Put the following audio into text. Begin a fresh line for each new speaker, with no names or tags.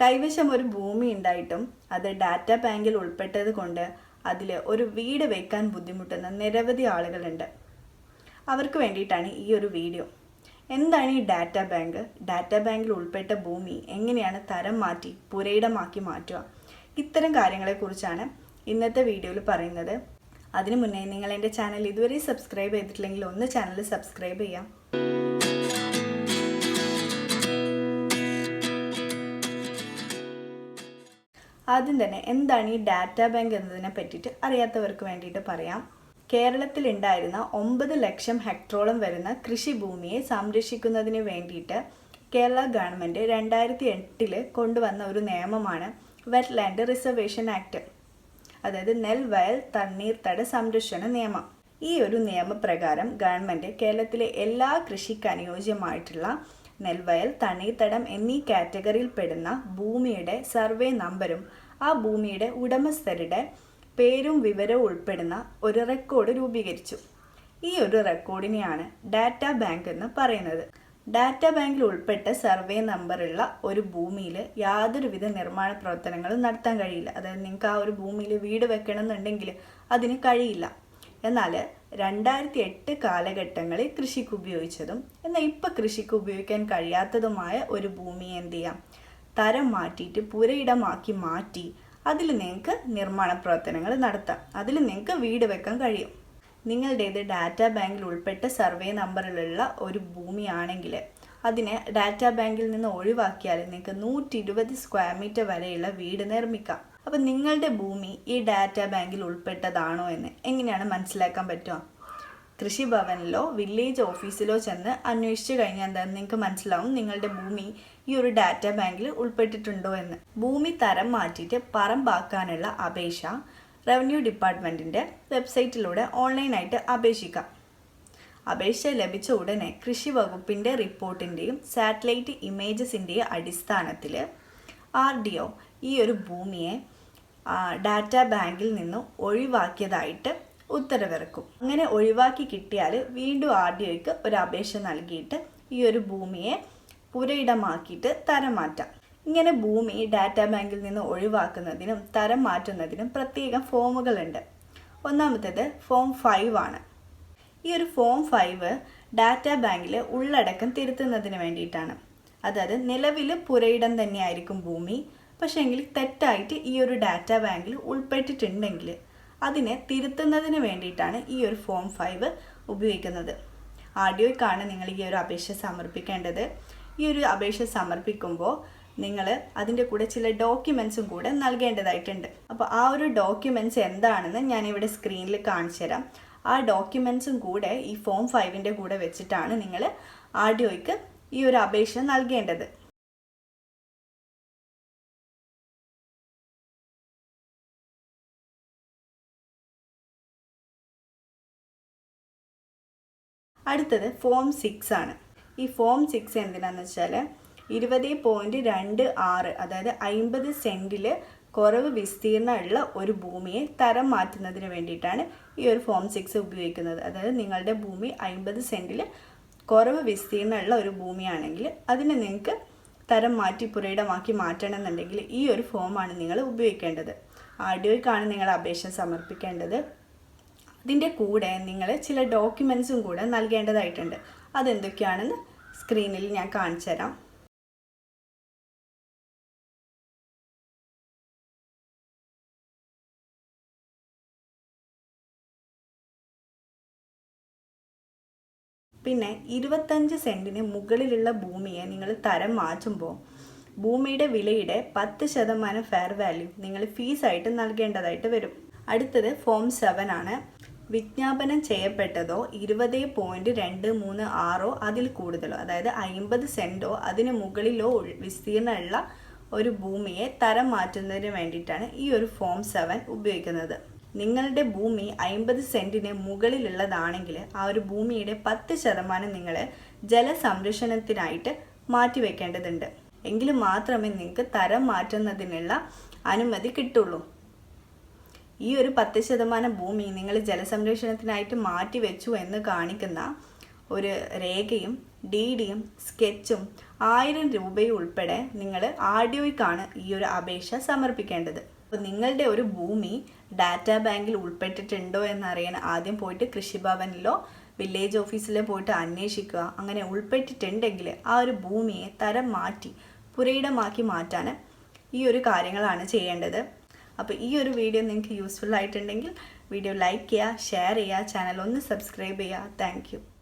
കൈവശം ഒരു ഭൂമി ഉണ്ടായിട്ടും അത് ഡാറ്റ ബാങ്കിൽ ഉൾപ്പെട്ടത് കൊണ്ട് അതിൽ ഒരു വീട് വെക്കാൻ ബുദ്ധിമുട്ടുന്ന നിരവധി ആളുകളുണ്ട്. അവർക്ക് വേണ്ടിയിട്ടാണ് ഈ ഒരു വീഡിയോ. എന്താണ് ഈ ഡാറ്റ ബാങ്ക്? ഡാറ്റ ബാങ്കിൽ ഉൾപ്പെട്ട ഭൂമി എങ്ങനെയാണ് തരം മാറ്റി പുരയിടമാക്കി മാറ്റുക? ഇത്തരം കാര്യങ്ങളെക്കുറിച്ചാണ് ഇന്നത്തെ വീഡിയോയിൽ പറയുന്നത്. അതിനു മുന്നേ നിങ്ങൾ എന്റെ ചാനൽ ഇതുവരെ സബ്സ്ക്രൈബ് ചെയ്തിട്ടില്ലെങ്കിൽ ഒന്ന് ചാനൽ സബ്സ്ക്രൈബ് ചെയ്യാം. ആദ്യം തന്നെ എന്താണ് ഈ ഡാറ്റ ബാങ്ക് എന്നതിനെ പറ്റിയിട്ട് അറിയാത്തവർക്ക് വേണ്ടിയിട്ട് പറയാം. കേരളത്തിൽ ഉണ്ടായിരുന്ന ഒമ്പത് ലക്ഷം ഹെക്ടറോളം വരുന്ന കൃഷിഭൂമിയെ സംരക്ഷിക്കുന്നതിന് വേണ്ടിയിട്ട് കേരള ഗവൺമെന്റ് രണ്ടായിരത്തി എട്ടിൽ കൊണ്ടുവന്ന ഒരു നിയമമാണ് വെറ്റ്ലാൻഡ് റിസർവേഷൻ ആക്ട് അതായത് നെൽവയൽ തണ്ണീർത്തട സംരക്ഷണ നിയമം. ഈ ഒരു നിയമപ്രകാരം ഗവൺമെന്റ് കേരളത്തിലെ എല്ലാ കൃഷിക്ക് അനുയോജ്യമായിട്ടുള്ള നെൽവയൽ തണ്ണീർത്തടം എന്നീ കാറ്റഗറിയിൽ പെടുന്ന ഭൂമിയുടെ സർവേ നമ്പരും ആ ഭൂമിയുടെ ഉടമസ്ഥരുടെ പേരും വിവരവും ഉൾപ്പെടുന്ന ഒരു റെക്കോർഡ് രൂപീകരിച്ചു. ഈ ഒരു റെക്കോർഡിനെയാണ് ഡാറ്റ ബാങ്ക് എന്ന് പറയുന്നത്. ഡാറ്റ ബാങ്കിൽ ഉൾപ്പെട്ട സർവേ നമ്പറുള്ള ഒരു ഭൂമിയിൽ യാതൊരുവിധ നിർമ്മാണ പ്രവർത്തനങ്ങളും നടത്താൻ കഴിയില്ല. അതായത് നിങ്ങൾക്ക് ആ ഒരു ഭൂമിയിൽ വീട് വെക്കണം എന്നുണ്ടെങ്കിൽ അതിന് കഴിയില്ല. എന്നാൽ രണ്ടായിരത്തി എട്ട് കാലഘട്ടങ്ങളിൽ കൃഷിക്ക് ഉപയോഗിച്ചതും എന്നാൽ ഇപ്പം കൃഷിക്ക് ഉപയോഗിക്കാൻ കഴിയാത്തതുമായ ഒരു ഭൂമി എന്ത് ചെയ്യാം തരം മാറ്റിയിട്ട് പുരയിടമാക്കി മാറ്റി അതിൽ നിങ്ങൾക്ക് നിർമ്മാണ പ്രവർത്തനങ്ങൾ നടത്താം. അതിൽ നിങ്ങൾക്ക് വീട് വെക്കാൻ കഴിയും. നിങ്ങളുടേത് ഡാറ്റാ ബാങ്കിൽ ഉൾപ്പെട്ട സർവേ നമ്പറിലുള്ള ഒരു ഭൂമിയാണെങ്കിൽ അതിനെ ഡാറ്റാ ബാങ്കിൽ നിന്ന് ഒഴിവാക്കിയാൽ നിങ്ങൾക്ക് നൂറ്റി സ്ക്വയർ മീറ്റർ വരെയുള്ള വീട് നിർമ്മിക്കാം. അപ്പം നിങ്ങളുടെ ഭൂമി ഈ ഡാറ്റ ബാങ്കിൽ ഉൾപ്പെട്ടതാണോ എന്ന് എങ്ങനെയാണ് മനസ്സിലാക്കാൻ പറ്റുക? കൃഷിഭവനിലോ വില്ലേജ് ഓഫീസിലോ ചെന്ന് അന്വേഷിച്ചു കഴിഞ്ഞാൽ എന്താ നിങ്ങൾക്ക് മനസ്സിലാവും നിങ്ങളുടെ ഭൂമി ഈ ഒരു ഡാറ്റ ബാങ്കിൽ ഉൾപ്പെട്ടിട്ടുണ്ടോ എന്ന്. ഭൂമി തരം മാറ്റിയിട്ട് പറമ്പാക്കാനുള്ള അപേക്ഷ റവന്യൂ ഡിപ്പാർട്ട്മെന്റിന്റെ വെബ്സൈറ്റിലൂടെ ഓൺലൈനായിട്ട് അപേക്ഷിക്കാം. അപേക്ഷ ലഭിച്ച ഉടനെ കൃഷി വകുപ്പിന്റെ റിപ്പോർട്ടിന്റെയും സാറ്റലൈറ്റ് ഇമേജസിന്റെയും അടിസ്ഥാനത്തിൽ ആർ ഡി ഒ ഈ ഒരു ഭൂമിയെ ഡാറ്റ ബാങ്കിൽ നിന്നും ഒഴിവാക്കിയതായിട്ട് ഉത്തരവിറക്കും. അങ്ങനെ ഒഴിവാക്കി കിട്ടിയാൽ വീണ്ടും ആർ ഡി ഒക്ക് ഒരു അപേക്ഷ നൽകിയിട്ട് ഈ ഒരു ഭൂമിയെ പുരയിടമാക്കിയിട്ട് തരം മാറ്റാം ഇങ്ങനെ ഭൂമി ഡാറ്റ ബാങ്കിൽ നിന്ന് ഒഴിവാക്കുന്നതിനും തരം മാറ്റുന്നതിനും പ്രത്യേകം ഫോമുകളുണ്ട്. ഒന്നാമത്തേത് ഫോം ഫൈവ് ആണ്. ഈ ഒരു ഫോം ഫൈവ് ഡാറ്റ ബാങ്കിൽ ഉള്ളടക്കം തിരുത്തുന്നതിന് വേണ്ടിയിട്ടാണ്. അതായത് നിലവിൽ പുരയിടം തന്നെയായിരിക്കും ഭൂമി പക്ഷേങ്കിൽ തെറ്റായിട്ട് ഈ ഒരു ഡാറ്റ ബാങ്കിൽ ഉൾപ്പെട്ടിട്ടുണ്ടെങ്കിൽ അതിനെ തിരുത്തുന്നതിന് വേണ്ടിയിട്ടാണ് ഈ ഒരു ഫോം ഫൈവ് ഉപയോഗിക്കുന്നത്. ആഡിയോയ്ക്കാണ് നിങ്ങൾ ഈ ഒരു അപേക്ഷ സമർപ്പിക്കേണ്ടത്. ഈ ഒരു അപേക്ഷ സമർപ്പിക്കുമ്പോൾ നിങ്ങൾ അതിന്റെ കൂടെ ചില ഡോക്യുമെൻസും കൂടെ നൽകേണ്ടതായിട്ടുണ്ട്. അപ്പോൾ ആ ഒരു ഡോക്യുമെന്റ്സ് എന്താണെന്ന് ഞാനിവിടെ സ്ക്രീനിൽ കാണിച്ചു തരാം. ആ ഡോക്യുമെൻസും കൂടെ ഈ ഫോം ഫൈവിന്റെ കൂടെ വെച്ചിട്ടാണ് നിങ്ങൾ ആഡിയോയ്ക്ക് ഈ ഒരു അപേക്ഷ നൽകേണ്ടത്. അടുത്തത് ഫോം സിക്സ് ആണ്. ഈ ഫോം സിക്സ് എന്തിനാന്ന് വെച്ചാൽ ഇരുപത് പോയിന്റ് രണ്ട് ആറ് അതായത് അമ്പത് സെന്റിൽ കുറവ് വിസ്തീർണമുള്ള ഒരു ഭൂമിയെ തരം മാറ്റുന്നതിന് വേണ്ടിയിട്ടാണ് ഈ ഒരു ഫോം സിക്സ് ഉപയോഗിക്കുന്നത്. അതായത് നിങ്ങളുടെ ഭൂമി അമ്പത് സെന്റിൽ കുറവ് വിസ്തീർണമുള്ള ഒരു ഭൂമിയാണെങ്കിൽ അതിനെ നിങ്ങൾക്ക് തരം മാറ്റി പുരയിടമാക്കി മാറ്റണം എന്നുണ്ടെങ്കിൽ ഈ ഒരു ഫോമാണ് നിങ്ങൾ ഉപയോഗിക്കേണ്ടത്. ആഡിയോയ്ക്കാണ് നിങ്ങൾ അപേക്ഷ സമർപ്പിക്കേണ്ടത്. അതിന്റെ കൂടെ നിങ്ങൾ ചില ഡോക്യുമെൻസും കൂടെ നൽകേണ്ടതായിട്ടുണ്ട്. അതെന്തൊക്കെയാണെന്ന് സ്ക്രീനിൽ ഞാൻ കാണിച്ചു തരാം. പിന്നെ ഇരുപത്തഞ്ച് സെന്റിന് മുകളിലുള്ള ഭൂമിയെ നിങ്ങൾ തരം മാറ്റുമ്പോൾ ഭൂമിയുടെ വിലയുടെ പത്ത് ശതമാനം ഫെയർ വാല്യൂ നിങ്ങൾ ഫീസായിട്ട് നൽകേണ്ടതായിട്ട് വരും. അടുത്തത് ഫോം സെവൻ ആണ്. വിജ്ഞാപനം ചെയ്യപ്പെട്ടതോ ഇരുപത് പോയിന്റ് രണ്ട് മൂന്ന് ആറോ അതിൽ കൂടുതലോ അതായത് അമ്പത് സെന്റോ അതിന് മുകളിലോ വിസ്തീർണമുള്ള ഒരു ഭൂമിയെ തരം മാറ്റുന്നതിന് വേണ്ടിയിട്ടാണ് ഈ ഒരു ഫോം സെവൻ ഉപയോഗിക്കുന്നത്. നിങ്ങളുടെ ഭൂമി അമ്പത് സെന്റിന് മുകളിലുള്ളതാണെങ്കിൽ ആ ഒരു ഭൂമിയുടെ പത്ത് ശതമാനം നിങ്ങൾ ജലസംരക്ഷണത്തിനായിട്ട് മാറ്റിവെക്കേണ്ടതുണ്ട്. എങ്കിൽ മാത്രമേ നിങ്ങൾക്ക് തരം മാറ്റുന്നതിനുള്ള അനുമതി കിട്ടുള്ളൂ. ഈ ഒരു പത്ത് ശതമാനം ഭൂമി നിങ്ങൾ ജലസംരക്ഷണത്തിനായിട്ട് മാറ്റി വെച്ചു എന്ന് കാണിക്കുന്ന ഒരു രേഖയും ഡി ഡിയും സ്കെച്ചും ആയിരം രൂപയും ഉൾപ്പെടെ നിങ്ങൾ ആർ ഈ ഒരു അപേക്ഷ സമർപ്പിക്കേണ്ടത്. അപ്പോൾ നിങ്ങളുടെ ഒരു ഭൂമി ഡാറ്റാ ബാങ്കിൽ ഉൾപ്പെട്ടിട്ടുണ്ടോ എന്നറിയാൻ ആദ്യം പോയിട്ട് കൃഷിഭവനിലോ വില്ലേജ് ഓഫീസിലോ പോയിട്ട് അന്വേഷിക്കുക. അങ്ങനെ ഉൾപ്പെട്ടിട്ടുണ്ടെങ്കിൽ ആ ഒരു ഭൂമിയെ തരം മാറ്റി പുരയിടമാക്കി മാറ്റാൻ ഈ ഒരു കാര്യങ്ങളാണ് ചെയ്യേണ്ടത്. അപ്പോൾ ഈ ഒരു വീഡിയോ നിങ്ങൾക്ക് യൂസ്ഫുൾ ആയിട്ടുണ്ടെങ്കിൽ വീഡിയോ ലൈക്ക് ചെയ്യുക ഷെയർ ചെയ്യുക ചാനൽ ഒന്ന് സബ്സ്ക്രൈബ് ചെയ്യുക. താങ്ക്